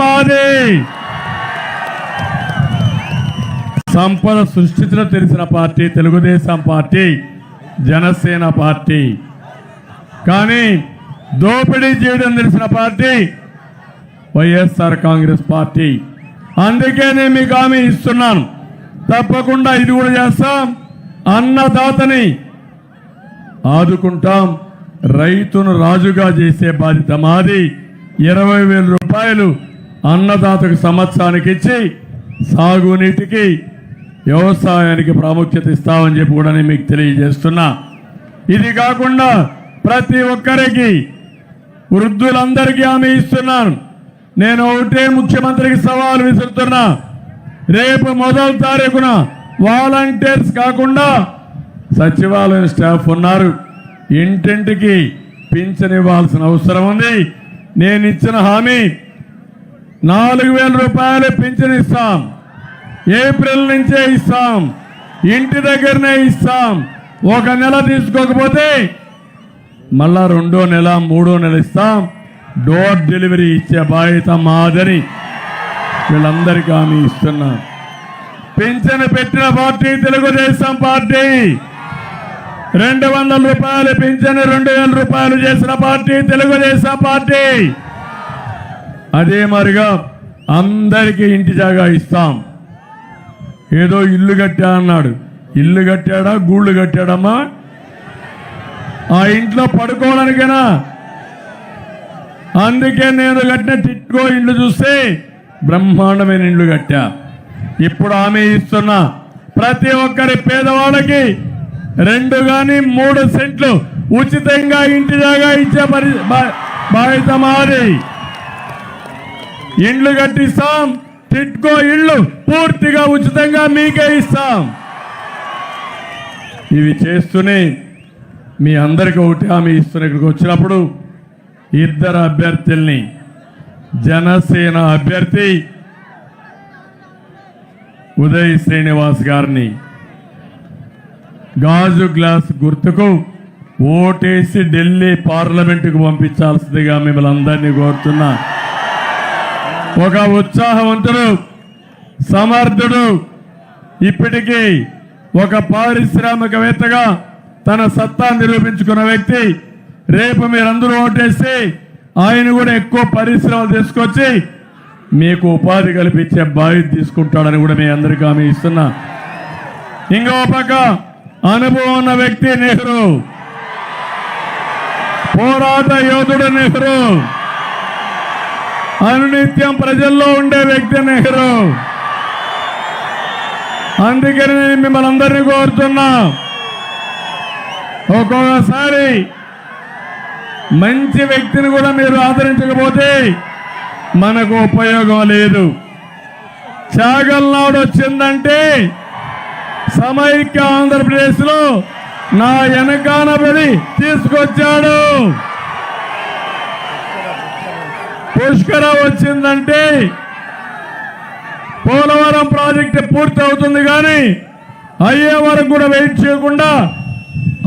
మాది సంపద సృష్టించలో తెలిసిన party Telugudesam party Janasena party. కానీ దోపిడీ చేయడం తెలిసిన పార్టీ వైఎస్ఆర్ కాంగ్రెస్ పార్టీ. అందుకే నేను మీకు హామీ ఇస్తున్నాను. తప్పకుండా ఇది కూడా చేస్తాం. అన్నదాతని ఆదుకుంటాం. రైతును రాజుగా చేసే బాధ్యత మాది. ఇరవై వేల రూపాయలు అన్నదాతకు సంవత్సరానికి ఇచ్చి సాగునీటికి వ్యవసాయానికి ప్రాముఖ్యత ఇస్తామని చెప్పి కూడా నేను మీకు తెలియజేస్తున్నా. ఇది కాకుండా ప్రతి ఒక్కరికి వృద్ధులందరికీ హామీ ఇస్తున్నాను. నేను ఒకటే ముఖ్యమంత్రికి సవాలు విసురుతున్నా. రేపు మొదటి తారీఖున వాలంటీర్స్ కాకుండా సచివాలయం స్టాఫ్ ఉన్నారు. ఇంటింటికి పింఛన్ ఇవ్వాల్సిన అవసరం ఉంది. నేను ఇచ్చిన హామీ నాలుగు వేల రూపాయలు పింఛన్ ఇస్తాం. ఏప్రిల్ నుంచే ఇస్తాం. ఇంటి దగ్గరనే ఇస్తాం. ఒక నెల తీసుకోకపోతే మళ్ళా రెండో నెల మూడో నెల ఇస్తాం. డోర్ డెలివరీ ఇచ్చే బాధ్యత మాదని వీళ్ళందరికీ హామీ ఇస్తున్నా. పింఛను పెట్టిన పార్టీ తెలుగుదేశం పార్టీ. రెండు వందల రూపాయలు పింఛను రెండు వేల రూపాయలు చేసిన పార్టీ తెలుగుదేశం పార్టీ. అదే మరిగా అందరికీ ఇంటి జాగా ఇస్తాం. ఏదో ఇల్లు కట్టా అన్నాడు. ఇల్లు కట్టాడా? గూళ్ళు కట్టాడమ్మా? ఆ ఇంట్లో పడుకోవడానికేనా? అందుకే నేను కట్టిన టిట్కో ఇండ్లు చూస్తే బ్రహ్మాండమైన ఇండ్లు కట్టా. ఇప్పుడు ఆమె ఇస్తున్నా ప్రతి ఒక్కరి పేదవాళ్ళకి రెండు కానీ మూడు సెంట్లు ఉచితంగా ఇంటి జాగా ఇచ్చే పరి బా- బాధ్యత మాది. ఇండ్లు కట్టిస్తాం. టిట్కో ఇళ్ళు పూర్తిగా ఉచితంగా మీకే ఇస్తాం. ఇవి చేస్తూనే మీ అందరికీ ఒకటి హామీ ఇస్తున్న ఇక్కడికి వచ్చినప్పుడు ఇద్దరు అభ్యర్థుల్ని జనసేన అభ్యర్థి ఉదయ్ శ్రీనివాస్ గారిని గాజు గ్లాస్ గుర్తుకు ఓటేసి ఢిల్లీ పార్లమెంటుకు పంపించాల్సిందిగా మిమ్మల్ని అందరినీ కోరుతున్నా. ఒక ఉత్సాహవంతుడు సమర్థుడు ఇప్పటికీ ఒక పారిశ్రామికవేత్తగా తన సత్తా నిరూపించుకున్న వ్యక్తి. రేపు మీరందరూ ఓటేసి ఆయన కూడా ఎక్కువ పరిశ్రమలు తీసుకొచ్చి మీకు ఉపాధి కల్పించే బాధ్యత తీసుకుంటాడని కూడా మీ అందరికీ హామీ ఇస్తున్నా. ఇంకో పక్క అనుభవం ఉన్న వ్యక్తి నెహ్రూ. పోరాట యోధుడు నెహ్రూ. అనునిత్యం ప్రజల్లో ఉండే వ్యక్తి నెహ్రూ. అందుకని నేను మిమ్మల్ని అందరినీ కోరుతున్నా. ఒక్కొక్కసారి మంచి వ్యక్తిని కూడా మీరు ఆదరించకపోతే మనకు ఉపయోగం లేదు. చాగల్నాడు వచ్చిందంటే సమైక్య ఆంధ్రప్రదేశ్లో నా వెనకాన పడి తీసుకొచ్చాడు. పుష్కర వచ్చిందంటే పోలవరం ప్రాజెక్టు పూర్తి అవుతుంది కానీ అయ్యే వరకు కూడా వెయిట్ చేయకుండా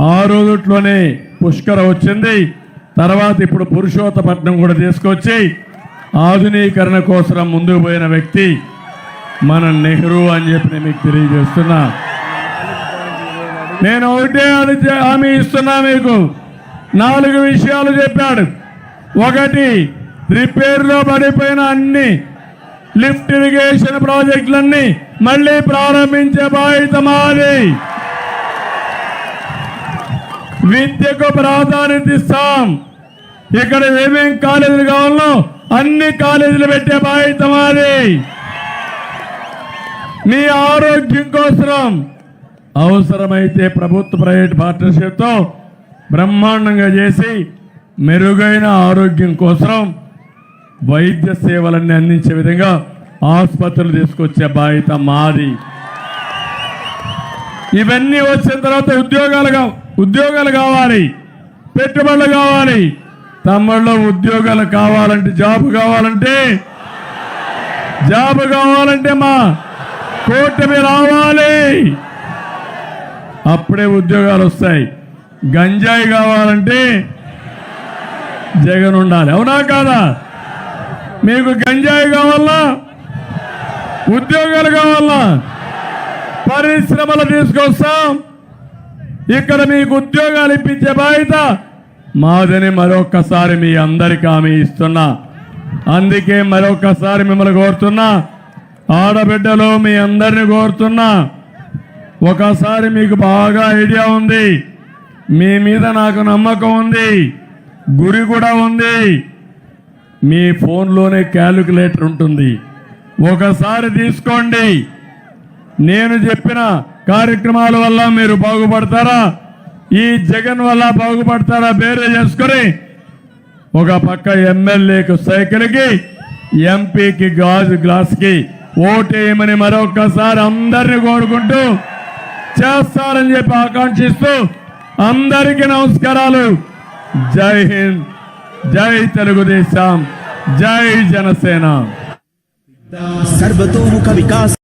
ఆ రోజుట్లోనే పుష్కర వచ్చింది. తర్వాత ఇప్పుడు పురుషోత్తపట్నం కూడా తీసుకొచ్చి ఆధునీకరణ కోసం ముందుకు పోయిన వ్యక్తి మన నెహ్రూ అని చెప్పి నేను మీకు తెలియజేస్తున్నా. నేను ఒకటే అది హామీ ఇస్తున్నా మీకు. నాలుగు విషయాలు చెప్పాడు. ఒకటి రిపేర్లో పడిపోయిన అన్ని లిఫ్ట్ ఇరిగేషన్ ప్రాజెక్టులన్నీ మళ్ళీ ప్రారంభించే బాధ్యత మాది. విద్యకు ప్రాధాన్యత ఇస్తాం. ఇక్కడ ఏమేం కాలేజీలు కావాలో అన్ని కాలేజీలు పెట్టే బాధ్యత మాది. మీ ఆరోగ్యం కోసం అవసరమైతే ప్రభుత్వ ప్రైవేట్ పార్ట్నర్షిప్తో బ్రహ్మాండంగా చేసి మెరుగైన ఆరోగ్యం కోసం వైద్య సేవలన్నీ అందించే విధంగా ఆసుపత్రులు తీసుకొచ్చే బాధ్యత మాది. ఇవన్నీ వచ్చిన తర్వాత ఉద్యోగాలు ఉద్యోగాలు కావాలి. పెట్టుబడులు కావాలి. తమ్ముళ్ళు ఉద్యోగాలు కావాలంటే జాబ్ కావాలంటే జాబ్ కావాలంటే మా కూటమి రావాలి. అప్పుడే ఉద్యోగాలు వస్తాయి. గంజాయి కావాలంటే జగన్ ఉండాలి. అవునా కాదా? మీకు గంజాయి కావాలా? ఉద్యోగాలు కావాలా? పరిశ్రమలు తీసుకొస్తాం. ఇక్కడ మీకు ఉద్యోగాలు ఇప్పించే బాధ్యత మాదని మరొక్కసారి మీ అందరికీ హామీ ఇస్తున్నా. అందుకే మరొక్కసారి మిమ్మల్ని కోరుతున్నా. ఆడబిడ్డలు మీ అందరిని కోరుతున్నా. ఒకసారి మీకు బాగా ఐడియా ఉంది. మీ మీద నాకు నమ్మకం ఉంది. గురి కూడా ఉంది. మీ ఫోన్లోనే క్యాలిక్యులేటర్ ఉంటుంది. ఒకసారి తీసుకోండి. నేను చెప్పిన కార్యక్రమాల వల్ల మీరు బాగుపడతారా? ఈ జగన్ వల్ల బాగుపడతారా? బేరే చేసుకుని ఒక పక్క ఎమ్మెల్యేకు సైకిల్కి ఎంపీకి గాజు గ్లాస్కి ఓటేయమని మరొకసారి అందరిని కోరుకుంటూ చేస్తారని చెప్పి ఆకాంక్షిస్తూ అందరికీ నమస్కారాలు. జై హింద్. జై తెలుగుదేశం జై జనసేన. సర్వతోముఖ వికాస్